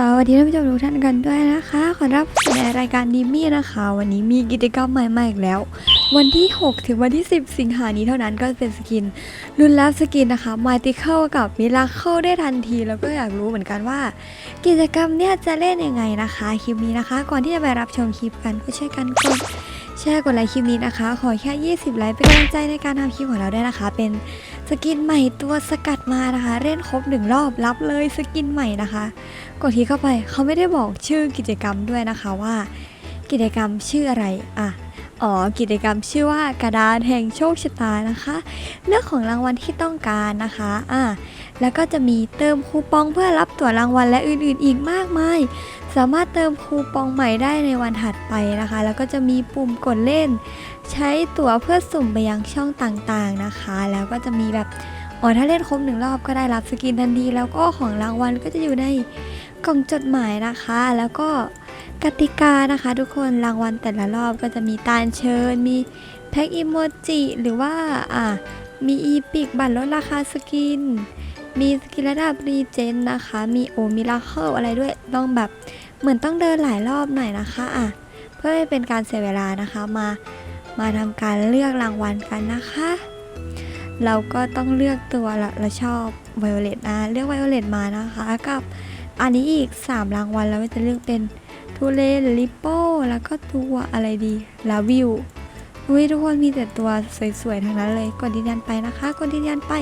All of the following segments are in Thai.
สวัสดีท่านผู้ชมทุกท่านกันด้วยนะคะ ขอรับในรายการดีมี่นะคะ วันนี้มีกิจกรรมใหม่มาอีกแล้ว วันที่ 6 ถึงวันที่ 10 สิงหานี้เท่านั้นก็เป็นสกินรุ่นแล้วสกินนะคะมัลติเคิลกับมิราเคิลได้ทันที แล้วก็อยากรู้เหมือนกันว่า กิจกรรมเนี่ยจะเล่นยังไงนะคะ คลิปนี้นะคะ ก่อนที่จะไปรับชมคลิปกันก็ช่วยกันกดแชร์กดไลค์คลิปนี้นะคะ ขอแค่ 20 ไลค์เป็นกำลังใจในการทำคลิปของเราได้นะคะ เป็น สกินใหม่ตัวสกัดมานะคะ เล่นครบหนึ่งรอบรับเลยสกินใหม่นะคะ กดที่เข้าไปเขาไม่ได้บอกชื่อกิจกรรมด้วยนะคะว่า กิจกรรมชื่ออะไรอะอ๋อกิจกรรมชื่อว่ากระดานแห่งโชคชะตานะคะ เลือกของรางวัลที่ต้องการนะคะอะแล้วก็จะมีเติมคูปองเพื่อรับตั๋วรางวัลและอื่นๆ อีกมากมาย สามารถเติมคูปองใหม่ได้ในวันถัดไปนะคะ แล้วก็จะมีปุ่มกดเล่น ใช้ตั๋วเพื่อสุ่มไปยังช่องต่างๆนะคะ แล้วก็จะมีแบบอ๋อถ้าเล่นครบหนึ่งรอบก็ได้รับสกินทันที แล้วก็ของรางวัลก็จะอยู่ในกล่องจดหมายนะคะ แล้วก็กติกานะคะ ทุกคนรางวัลแต่ละรอบก็จะมีตาลเชิญ มีแพ็กอิโมจิหรือว่าอะมีอีพิกบัตรลดราคาสกิน มีสกินระดับรีเจนนะคะ มีโอมิราเคิลอะไรด้วยต้องแบบ เหมือนต้องเดินหลายรอบหน่อยนะคะอะเพื่อไม่เป็นการเสียเวลานะคะมา มาทำการเลือกรางวัลกันนะคะ เราก็ต้องเลือกตัวละเราชอบไวโอเลตนะเลือกไวโอเลตมานะคะกับอันนี้อีก 3 รางวัลแล้วจะเลือกเป็นทูเลนลิปโป้แล้วก็ตัวอะไรดีลาวิวอุ้ยทุกคนมีแต่ตัวสวยๆทั้งนั้นเลยกดยืนยันไปนะคะกดยืนยันไป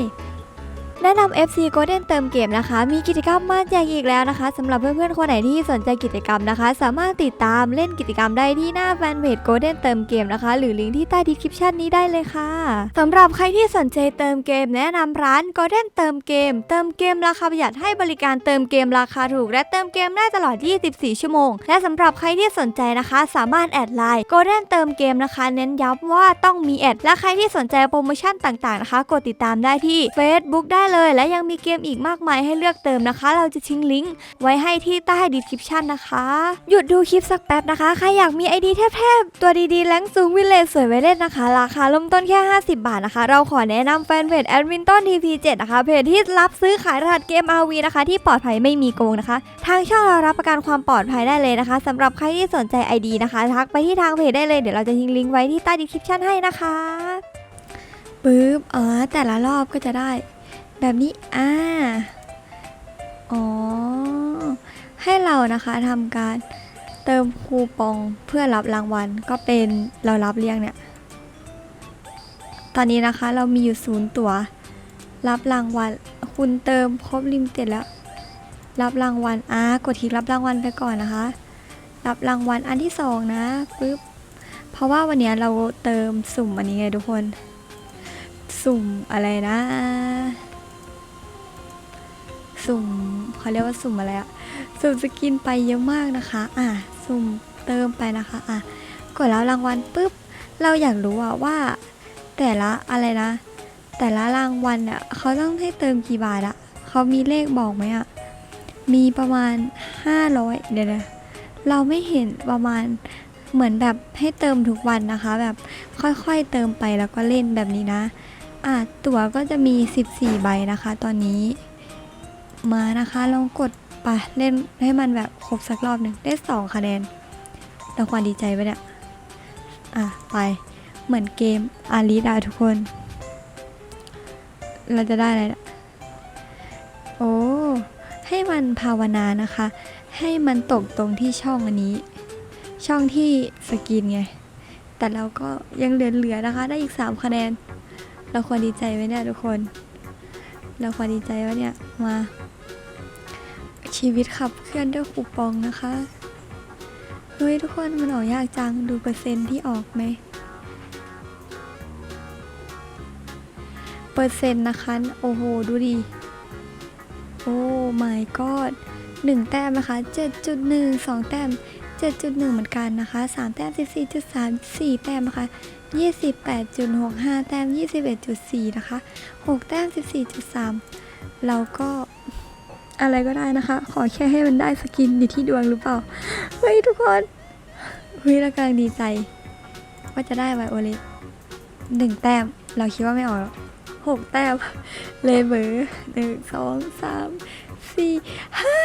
แนะนำ FC Golden เติมเกมนะคะ มีกิจกรรมมาแจกอีกแล้วนะคะสำหรับเพื่อนๆคนไหนที่สนใจกิจกรรมนะคะ สามารถติดตามเล่นกิจกรรมได้ที่หน้าแฟนเพจ Golden เติมเกมนะคะ หรือลิงก์ที่ใต้ดีคริปชันนี้ได้เลยค่ะสำหรับใครที่สนใจเติมเกม แนะนำร้าน Golden เติมเกม เติมเกมราคาประหยัดให้บริการเติมเกมราคาถูก และเติมเกมได้ตลอด 24 ชั่วโมง และสำหรับใครที่สนใจนะคะ สามารถแอดไลน์ Golden เติมเกมนะคะ เน้นย้ำว่าต้องมีแอดและใครที่สนใจโปรโมชั่นต่างๆนะคะ กดติดตามได้ที่ Facebook ได้เลย และยังมีเกมอีกมากมายให้เลือกเติมนะคะ เราจะทิ้งลิงก์ไว้ให้ที่ใต้ดีคริปชันนะคะ หยุดดูคลิปสักแป๊บนะคะ ใครอยากมีไอดีเทพๆตัวดีๆแรงสูงวิเลจสวยไว้เล่นนะคะ ราคาเริ่มต้นแค่ 50 บาทนะคะ เราขอแนะนำแฟนเพจแอดมินต้น TP7 นะคะ เพจที่รับซื้อขายรหัสเกม RV นะคะ ที่ปลอดภัยไม่มีโกงนะคะ ทางช่องเรารับประกันความปลอดภัยได้เลยนะคะสำหรับใครที่สนใจ ID นะคะทักไปที่ทางเพจได้เลยเดี๋ยวเราจะทิ้งลิงก์ไว้ที่ใต้ดีคริปชันให้นะคะปึ๊บอ๋อแต่ละรอบก็จะได้ แบบนี้อ่าอ๋อ ให้เรานะคะทำการเติมคูปองเพื่อรับรางวัลก็เป็นเรารับเรียงเนี่ย ตอนนี้นะคะเรามีอยู่ศูนย์ตัว รับรางวัลคุณเติมครบลิมิเต็ดแล้ว รับรางวัลอ่ากดทีรับรางวัลไปก่อนนะคะ รับรางวัลอันที่สองนะปึ๊บเพราะว่าวันนี้เราเติมสุ่มอันนี้ไงทุกคน สุ่มอะไรนะ สุ่มเขาเรียกว่าสุ่มอะไรอะสุ่มสกินไปเยอะมากนะคะ อะสุ่มเติมไปนะคะ อะกดแล้วรางวัลปุ๊บ เราอยากรู้อะว่า แต่ละอะไรนะ แต่ละรางวัลอะเขาต้องให้เติมกี่บาทอะเขามีเลขบอกไหมอะมีประมาณ 500 เดี๋ยวนะเราไม่เห็นประมาณเหมือนแบบให้เติมทุกวันนะคะ แบบค่อยๆเติมไปแล้วก็เล่นแบบนี้นะ อะตั๋วก็จะมี 14 ใบนะคะ ตอนนี้ มานะคะลองกดไปเล่นให้มันแบบครบสักรอบหนึ่งได้สองคะแนนเราควรดีใจไปเนี่ยอะไปเหมือนเกมอารีดาทุกคน เราจะได้อะไรนี่ยโอ้ให้มันภาวนานะคะ ให้มันตกตรงที่ช่องอันนี้ ช่องที่สกินไง แต่เราก็ยังเหลือๆนะคะ ได้อีก 3 คะแนน เราควรดีใจไหมเนี่ยทุกคน เราควรดีใจวะเนี่ยมา ชีวิตขับเคลื่อนด้วยคูปองนะคะเฮ้ยทุกคนมันออกยากจังดูเปอร์เซ็นต์ที่ออกไหมเปอร์เซ็นต์นะคะ โอ้โห ดูดิ โอ้ my god หนึ่งแต้มนะคะ7.1 2แต้ม7.1เหมือนกันนะคะ3แต้ม14.3 4แต้มนะคะ28.65แต้ม21.4นะคะ6แต้ม14.3เราก็ อะไรก็ได้นะคะ ขอแค่ให้มันได้สกินอยู่ที่ดวงหรือเปล่าเฮ้ยทุกคนเฮ้ยเรากำลังดีใจ ว่าจะได้ไวโอเลตหนึ่งแต้ม เราคิดว่าไม่ออกหกแต้ม เลยเบอร์หนึ่งสองสามสี่ห้า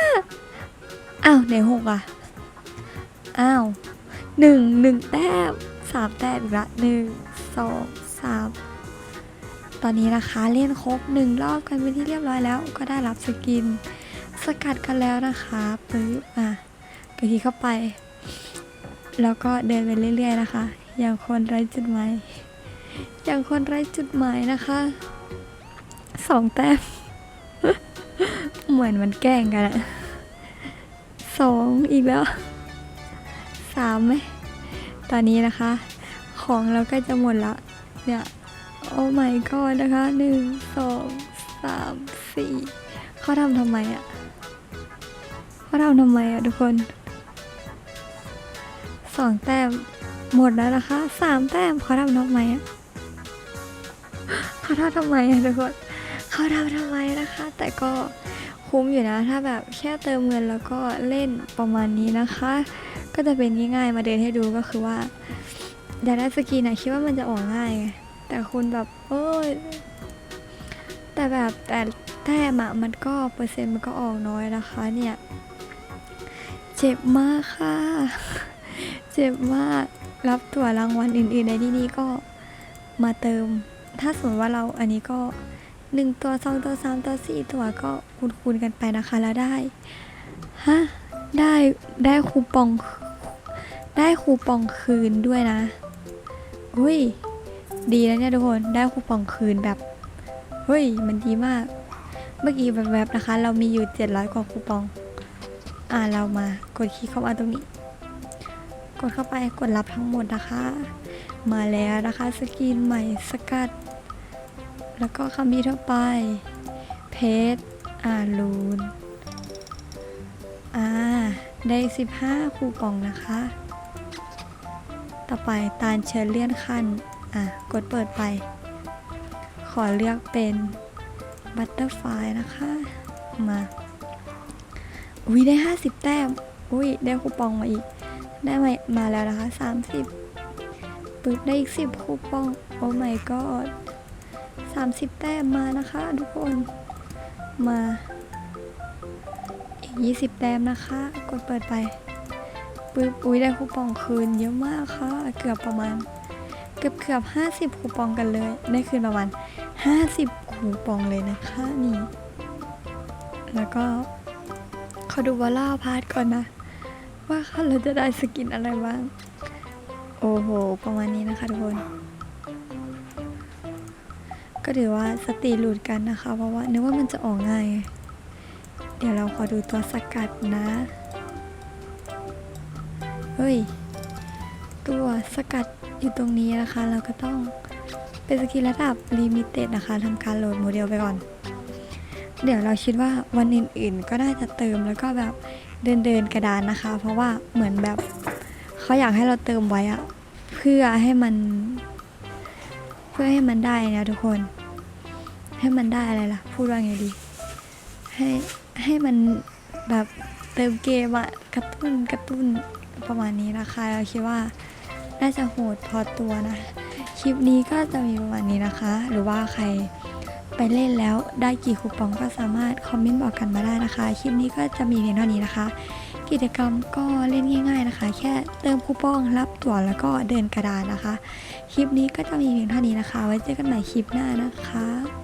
อ้าวไหนหกอะ อ้าวหนึ่งหนึ่งแต้มสามแต้มอีกละหนึ่งสองสามตอนนี้นะคะเล่นครบหนึ่งรอบกันเป็นที่เรียบร้อยแล้วก็ได้รับสกิน กัดกันแล้วนะคะปึ๊บอะกะทีเข้าไป แล้วก็เดินไปเรื่อยๆนะคะ อย่างคนไร้จุดหมายอย่างคนไร้จุดหมายนะคะสองแต้มเหมือนมันแกล้งกันอะสองอีกแล้วสามไหมตอนนี้นะคะ ของเราก็จะหมดละเนี่ยโอ้ my god นะคะหนึ่งสองสามสี่เขาทำทำไมอะเขาทำทำไมอะทุกคนสองแต้มหมดแล้วนะคะสามแต้มเขาทำทำไมอะเขาทำทำไมอะทุกคนเขาทำทำไมนะคะ แต่ก็คุ้มอยู่นะ ถ้าแบบแค่เติมเงินแล้วก็เล่นประมาณนี้นะคะ ก็จะเป็นง่ายๆมาเดินให้ดูก็คือว่าอยากได้สกินะคิดว่ามันจะออกง่ายไงแต่คุณแบบเอ้ยแต่แบบแต่แต้มอะมันก็เปอร์เซ็นต์มันก็ออกน้อยนะคะเนี่ย เจ็บมากค่ะ เจ็บมาก รับตั๋วรางวัลอื่นๆในที่นี้ก็มาเติม ถ้าสมมติว่าเราอันนี้ก็หนึ่งตัวสองตัวสามตัวสี่ตัวก็คูณๆกันไปนะคะ แล้วได้ฮะได้ได้คูปอง ได้คูปองคืนด้วยนะอุ้ยดีนะเนี่ยทุกคนได้คูปองคืนแบบเฮ้ยมันดีมาก เมื่อกี้แวบๆนะคะ เรามีอยู่ 700 กว่าคูปอง อ่าเรามากดคลิกเข้ามาตรงนี้ กดเข้าไปกดรับทั้งหมดนะคะ มาแล้วนะคะสกินใหม่สกัด แล้วก็คำนี้ทั่วไป เพชรอาลูนอ่าได้ 15 คูปองนะคะ ต่อไปตาลเชิญเลื่อนขั้น อะ กดเปิดไป ขอเลือกเป็นบัตเตอร์ไฟนะคะ มา อุ้ยได้50แต้ม อุ้ยได้คูปองมาอีก ได้มามาแล้วนะคะ30ปึ๊บได้อีก10คูปอง โอ้ my god 30แต้มมานะคะ ทุกคน มาอีก20แต้มนะคะ กดเปิดไปปึ๊บอุ้ยได้คูปองคืนเยอะมากค่ะ เกือบประมาณ เกือบเกือบ50คูปองกันเลย ได้คืนประมาณ50คูปองเลยนะคะนี่ แล้วก็ ขอดูวอลล่าพาร์ทก่อนนะ ว่าเราจะได้สกินอะไรบ้าง โอ้โห ประมาณนี้นะคะทุกคน ก็ถือว่าสติหลุดกันนะคะ เพราะว่านึกว่ามันจะออกง่าย เดี๋ยวเราขอดูตัวสกัดนะ เฮ้ย ตัวสกัดอยู่ตรงนี้นะคะ เราก็ต้องเป็นสกินระดับลิมิเต็ดนะคะทำการโหลดโมเดลไปก่อน เดี๋ยวเราคิดว่าวันอื่นๆ ก็น่าจะเติมแล้วก็แบบเดินเดินๆกระดานนะคะ เพราะว่าเหมือนแบบเขาอยากให้เราเติมไว้อะเพื่อให้มัน เพื่อให้มันได้นะทุกคน ให้มันได้อะไรล่ะ พูดว่าไงดี ให้ให้มันแบบเติมเกมอะกระตุ้นกระตุ้นประมาณนี้นะคะ เราคิดว่าน่าจะโหดพอตัวนะ คลิปนี้ก็จะมีประมาณนี้นะคะ หรือว่าใคร ไปเล่นแล้วได้กี่คูปองก็สามารถคอมเมนต์บอกกันมาได้นะคะ คลิปนี้ก็จะมีเพียงเท่านี้นะคะ กิจกรรมก็เล่นง่าย ๆนะคะ แค่เติมคูปองรับตั๋วแล้วก็เดินกระดานนะคะ คลิปนี้ก็จะมีเพียงเท่านี้นะคะ ไว้เจอกันใหม่คลิปหน้านะคะ